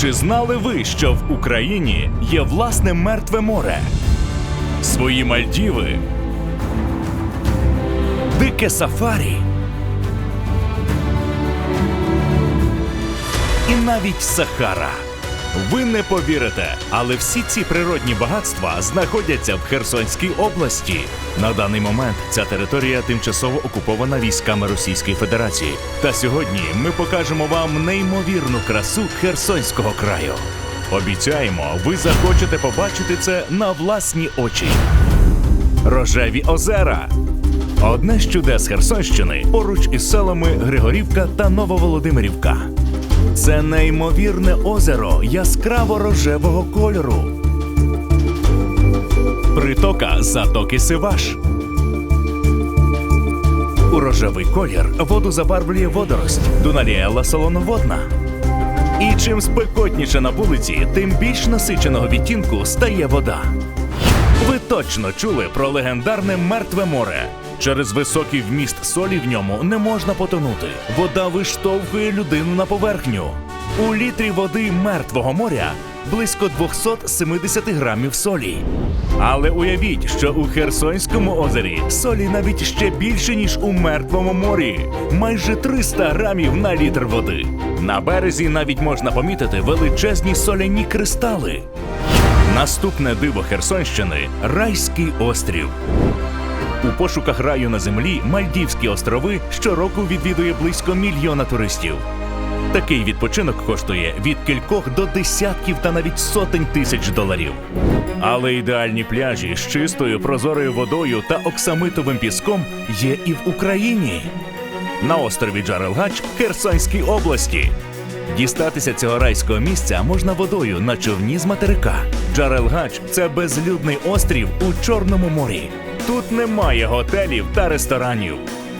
Чи знали ви, що в Україні є власне мертве море? Свої Мальдіви, дике сафарі і навіть Сахара. Ви не повірите, але всі ці природні багатства знаходяться в Херсонській області. На даний момент ця територія тимчасово окупована військами Російської Федерації. Та сьогодні ми покажемо вам неймовірну красу Херсонського краю. Обіцяємо, ви захочете побачити це на власні очі. Рожеві озера. Одне з чудес Херсонщини поруч із селами Григорівка та Нововолодимирівка. Це неймовірне озеро яскраво рожевого кольору. Притока затоки Сиваш. У рожевий колір воду забарвлює водорость Дуналіела солоноводна. І чим спекотніше на вулиці, тим більш насиченого відтінку стає вода. Ви точно чули про легендарне мертве море. Через високий вміст солі в ньому не можна потонути. Вода виштовхує людину на поверхню. У літрі води мертвого моря близько 270 грамів солі. Але уявіть, що у Херсонському озері солі навіть ще більше, ніж у мертвому морі. Майже 300 грамів на літр води. На березі навіть можна помітити величезні соляні кристали. Наступне диво Херсонщини райський острів. У пошуках раю на землі Мальдівські острови щороку відвідує близько мільйона туристів. Такий відпочинок коштує від кількох до десятків та навіть сотень тисяч доларів. Але ідеальні пляжі з чистою прозорою водою та оксамитовим піском є і в Україні. На острові Джарелгач Херсонській області. Дістатися цього райського місця можна водою на човні з материка. Джарелгач це безлюдний острів у Чорному морі. Тут немає готелів та ресторанів.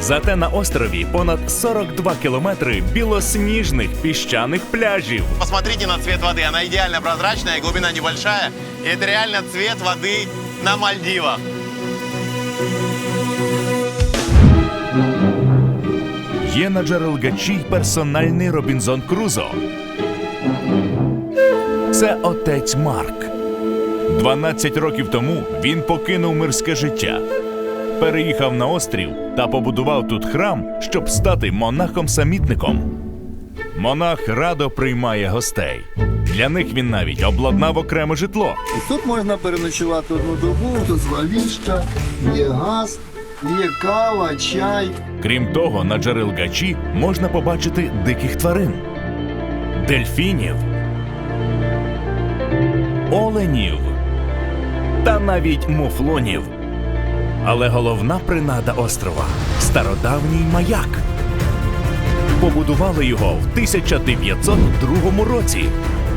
Зате на острові понад 42 кілометри білосніжних піщаних пляжів. Посмотрите на цвет воды. Она идеально прозрачная, глубина небольшая. И это реально цвет воды на Мальдивах. Є на Джерелгачі й персональний Робінзон Крузо. Це отець Марк. 12 років тому він покинув мирське життя, переїхав на острів та побудував тут храм, щоб стати монахом-самітником. Монах радо приймає гостей. Для них він навіть обладнав окреме житло. Тут можна переночувати одну добу, тут лавішка, є газ, є кава, чай. Крім того, на Джерелгачі можна побачити диких тварин, дельфінів, оленів та навіть муфлонів. Але головна принада острова стародавній маяк. Побудували його в 1902 році.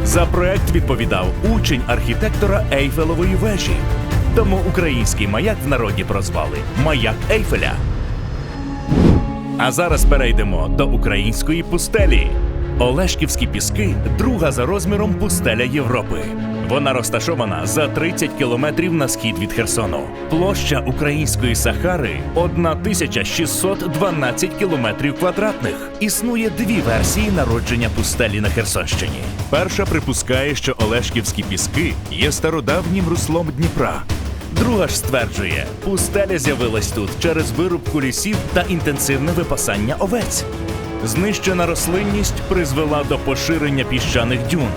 За проект відповідав учень архітектора Ейфелевої вежі. Тому український маяк в народі прозвали Маяк Ейфеля. А зараз перейдемо до української пустелі. Олешківські піски друга за розміром пустеля Європи. Вона розташована за 30 кілометрів на схід від Херсону. Площа української Сахари 1612 кілометрів квадратних. Існує дві версії народження пустелі на Херсонщині. Перша припускає, що Олешківські піски є стародавнім руслом Дніпра. Друга ж стверджує, пустеля з'явилась тут через вирубку лісів та інтенсивне випасання овець. Знищена рослинність призвела до поширення піщаних дюн.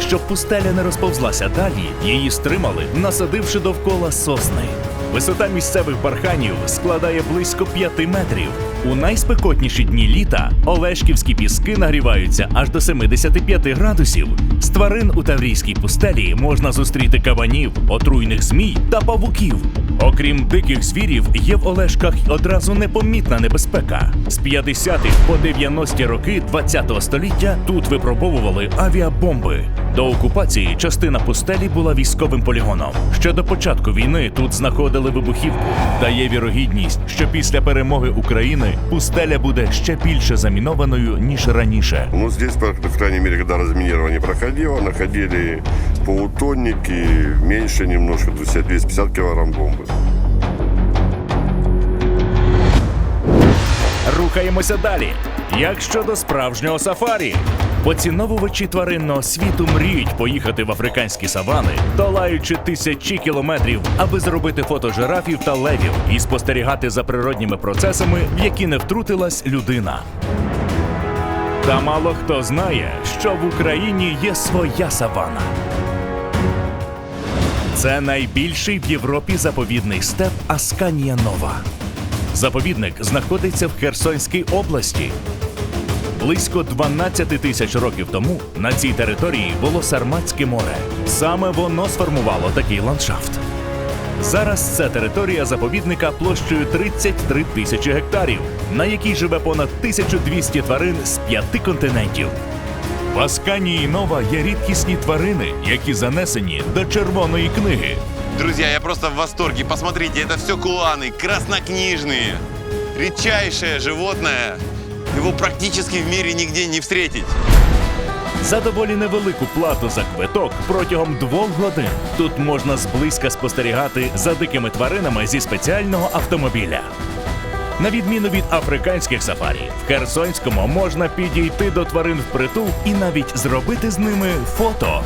Щоб пустеля не розповзлася далі, її стримали, насадивши довкола сосни. Висота місцевих барханів складає близько 5 метрів. У найспекотніші дні літа Олешківські піски нагріваються аж до 75 градусів. З тварин у Таврійській пустелі можна зустріти кабанів, отруйних змій та павуків. Окрім диких звірів, є в Олешках одразу непомітна небезпека. З 50-х по 90-ті роки 20-го століття тут випробовували авіабомби. До окупації частина пустелі була військовим полігоном. Ще до початку війни тут знаходили вибухівку. Та є вірогідність, що після перемоги України пустеля буде ще більше замінованою ніж раніше. Ну, здесь, по крайней мере, когда разминирование проходило, находили полутонники, меньше немножко, 250 килограмм бомбы. Рухаємося далі. Як щодо справжнього сафарі? Поціновувачі тваринного світу мріють поїхати в африканські савани, долаючи тисячі кілометрів, аби зробити фото жирафів та левів і спостерігати за природніми процесами, в які не втрутилась людина. Та мало хто знає, що в Україні є своя савана. Це найбільший в Європі заповідний степ Асканія Нова. Заповідник знаходиться в Херсонській області. Близько 12 тисяч років тому на цій території було Сарматське море. Саме воно сформувало такий ландшафт. Зараз це територія заповідника площею 33 тисячі гектарів, на якій живе понад 1200 тварин з п'яти континентів. В Асканії Нова є рідкісні тварини, які занесені до червоної книги. Друзья, я просто в восторге. Посмотрите, это все куланы, краснокнижные. Редчайшее животное. Его практически в мире нигде не встретить. За доволі невелику плату за квиток протягом двох годин тут можна зблизька спостерігати за дикими тваринами зі спеціального автомобіля. На відміну від африканських сафарі, в Херсонському можна підійти до тварин впритул і навіть зробити з ними фото.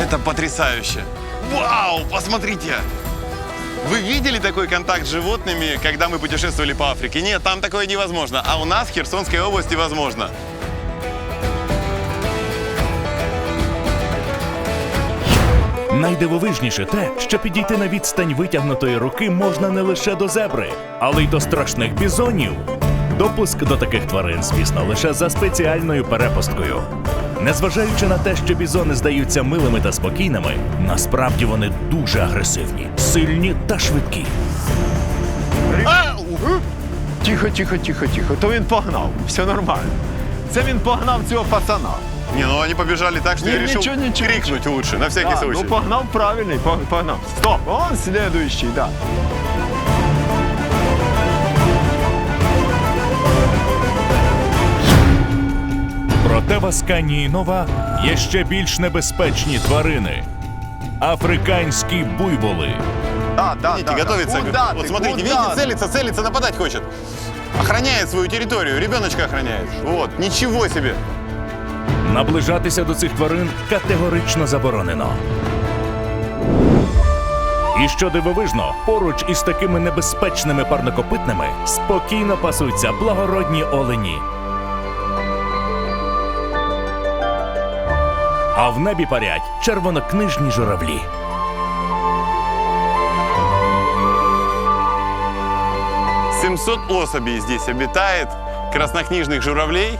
Это потрясающе. Вау, посмотрите. Вы видели такой контакт с животными, когда мы путешествовали по Африке? Нет, там такое невозможно. А у нас в Херсонской области возможно. Найдивовижніше те, що підійти на відстань витягнутої руки можна не лише до зебри, але й до страшних бізонів. Допуск до таких тварин, звісно, лише за спеціальною перепусткою. Незважаючи на те, що бізони здаються милими та спокійними, насправді вони дуже агресивні, сильні та швидкі. Тихо, тихо, тихо, тихо. То він погнав. Все нормально. Це він погнав цього пацана. Не, ну они побежали так, что Не, я решил ничего, ничего, крикнуть лучше, на всякий Да, случай. ну погнав правильний, пог- погнав. Стоп, он следующий, да. Проте в Асканії Нова є ще більш небезпечні тварини африканські буйволи. Да, да, Видите, готовится. Куда вот смотрите, куда видите, ты? целится, целится, нападать хочет. Охраняет свою территорию, ребеночка охраняет. Вот, ничего себе. Наближатися до цих тварин категорично заборонено. І що дивовижно, поруч із такими небезпечними парнокопитними спокійно пасуться благородні олені. А в небі парять червонокнижні журавлі. — 700 особей здесь обитает, краснокнижных журавлей.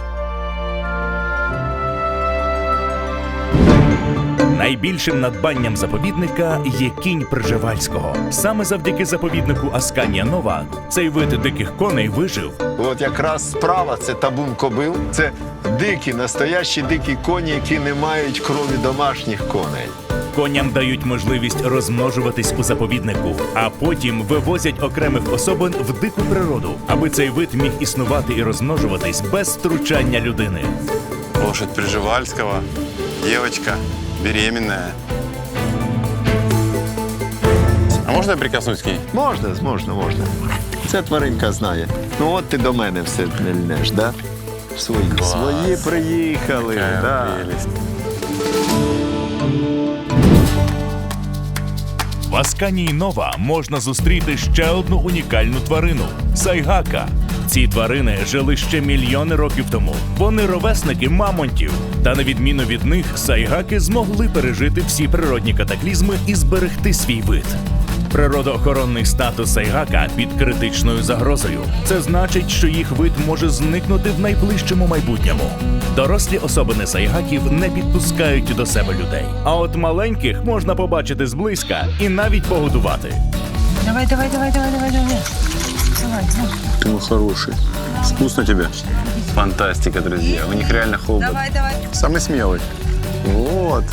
Найбільшим надбанням заповідника є кінь Пржевальського. Саме завдяки заповіднику Асканія Нова цей вид диких коней вижив От якраз справа це табун кобил. Це дикі, настоящі дикі коні, які не мають крові домашніх коней. Коням дають можливість розмножуватись у заповіднику, а потім вивозять окремих особин в дику природу, аби цей вид міг існувати і розмножуватись без втручання людини. Лошадь Приживальского, девочка, беременная. А можно я прикоснусь к ней? Можна, можна, можна. Ця тваринка знає. Ну от ти до мене все не льнеш, да? Свої, Клас. свої приїхали. Какая Да. прелесть. В Асканії Нова можна зустріти ще одну унікальну тварину сайгака. Ці тварини жили ще мільйони років тому. Вони ровесники мамонтів. Та на відміну від них, сайгаки змогли пережити всі природні катаклізми і зберегти свій вид. Природоохоронний статус сайгака під критичною загрозою. Це значить, що їх вид може зникнути в найближчому майбутньому. Дорослі особини сайгаків не підпускають до себе людей. А от маленьких можна побачити зблизька і навіть погодувати. Давай, давай, давай, давай, давай, давай. Давай, давай. Ты мой хороший. Вкусно тебе? Фантастика, друзья. У них реально хобот. Давай, давай. Самый смелый. Вот.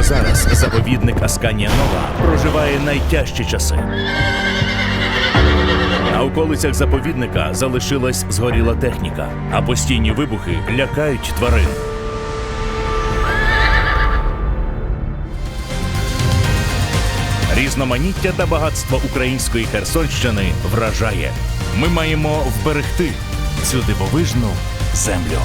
Прямо зараз заповідник Асканія Нова проживає найтяжчі часи. На околицях заповідника залишилась згоріла техніка, а постійні вибухи лякають тварин. Різноманіття та багатство української Херсонщини вражає. Ми маємо вберегти, цю дивовижну землю.